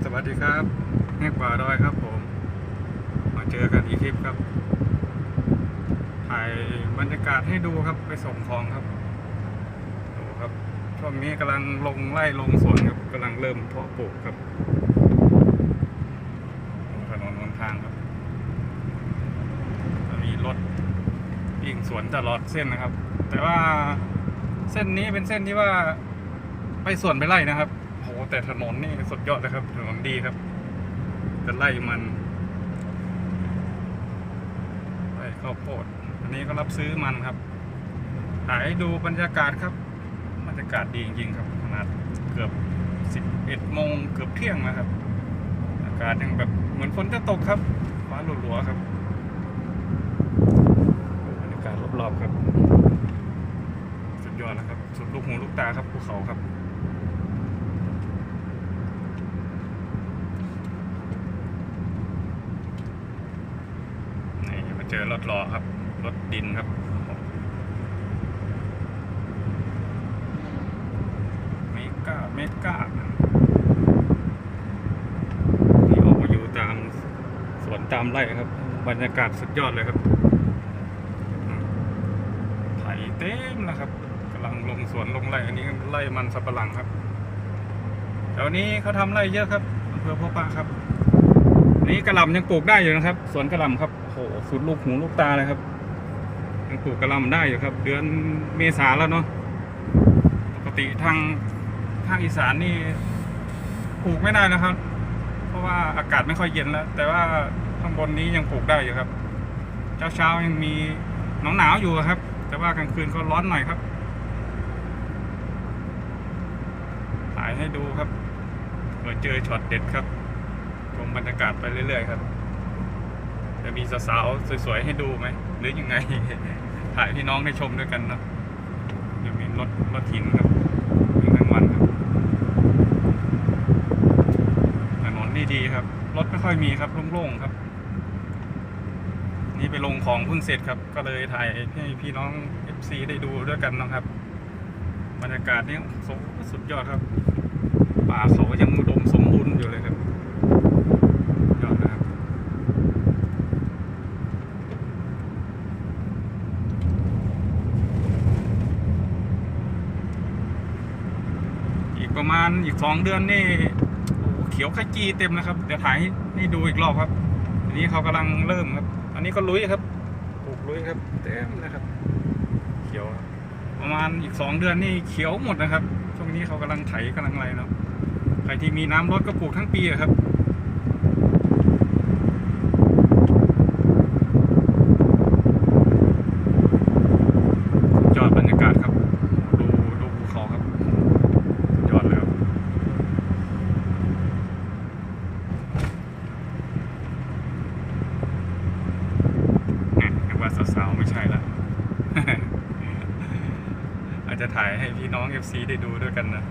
สวัสดีครับแหกป่าดอยครับผม มาเจอกันอีกคลิปครับ ถ่ายบรรยากาศให้ดูครับไปส่งของครับ ดูครับช่วงนี้กำลังลงไล่ลงสวนครับกำลังเริ่มเพาะปลูกครับถนนหนทางครับจะมีรถวิ่งสวนตลอดเส้นนะครับ แต่ว่าเส้นนี้เป็นเส้นที่ว่าไปสวนไปไล่นะครับ แต่ถนนนี่สุดยอดเลยครับ ถนนดีครับ จะไล่มันไล่ข้าวโพด อันนี้ก็รับซื้อมันครับ ถ่ายดูบรรยากาศครับ บรรยากาศดีจริงๆครับ ขนาดเกือบสิบเอ็ดโมงเกือบเที่ยงนะครับ อากาศยังแบบเหมือนฝนจะตกครับ ฟ้าหลัวๆครับ บรรยากาศรอบๆครับ สุดยอดแล้วครับ สุดลูกหูลูกตาครับภูเขาครับ นี่มา เจอรถล้อครับ รถดินครับเมกาเมกานี่ออกมาอยู่ตามสวนตามไร่ครับ บรรยากาศสุดยอดเลยครับไถเต็มนะครับกำลังลงสวนลงไร่อันนี้ไร่มันสับปะหลังครับแถวนี้เขาทำไร่เยอะครับอำเภอพ่อปะครับ นี่กระหล่ำยังปลูกได้อยู่นะครับ สวนกระหล่ำครับโหสุดลูกหูลูกตาเลยครับ ยังปลูกกระหล่ำได้อยู่ครับ เดือนเมษาแล้วเนาะปกติทางภาคอีสานนี่ปลูกไม่ได้นะครับ เพราะว่าอากาศไม่ค่อยเย็นแล้ว แต่ว่าข้างบนนี้ยังปลูกได้อยู่ครับ เช้าเช้าๆยังมีหนาวหนาวอยู่ครับ แต่ว่ากลางคืนก็ร้อนหน่อยครับถ่ายให้ดูครับเผื่อเจอช็อตเด็ดครับ ชมบรรยากาศไปเรื่อยๆครับ จะมีสาวๆสวยๆให้ดูไหมหรือยังไง ถ่ายพี่น้องให้ชมด้วยกันเนาะจะมีรถรถหินครับวิ่งทั้งวันครับถนนนี่ดีครับ รถไม่ค่อยมีครับโล่งๆครับ นี่ไปลงของเพิ่งเสร็จครับ ก็เลยถ่ายให้พี่น้อง FC ได้ดูด้วยกันนะครับ บรรยากาศนี่สุดยอดครับ ป่าเขายังอุดมสมบูรณ์อยู่เลยครับ ยอดนะครับ อีก ประมาณอีกสองเดือนนี่โอ้โหเขียวขจีเต็มนะครับ เดี๋ยวถ่ายให้ให้ดูอีกรอบครับ อันนี้เขากำลังเริ่มครับ อันนี้ก็ลุยครับปลูกลุยครับ เต็มนะครับ เขียวครับประมาณอีกสองเดือนนี่เขียวหมดนะครับ ช่วงนี้เขากำลังไถกำลังอะไรเนาะ ใครที่มีน้ำรดก็ปลูกทั้งปีอะครับ ยอดบรรยากาศครับ ดูดูภูเขาครับ ยอดเลยครับเนี่ยนึกว่าสาวๆไม่ใช่ละ อาจจะถ่ายให้พี่น้อง FC ได้ดูด้วยกันนะ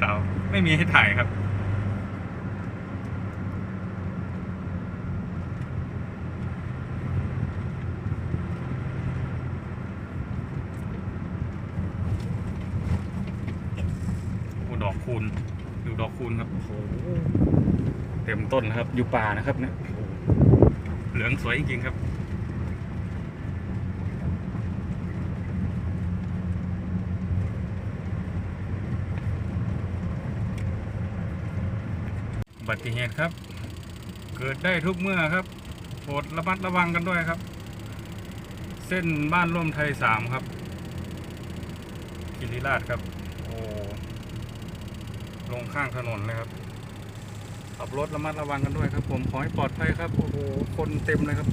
สาวๆไม่มีให้ถ่ายครับโอ้ดอกคูณดูดอกคูณครับโอ้โหเต็มต้นนะครับ อยู่ป่านะครับเนี่ยเหลืองสวยจริงๆครับ บัติเหตุครับ เกิดได้ทุกเมื่อครับโปรดระมัดระวังกันด้วยครับ เส้นบ้านร่วมไทยสามครับกิริราชครับ โอ้ลงข้างถนนเลยครับขับรถระมัดระวังกันด้วยครับ ผมขอให้ปลอดภัยครับโอ้โหคนเต็มเลยครับ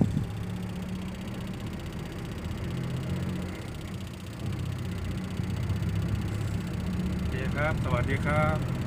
โอเคครับ สวัสดีครับ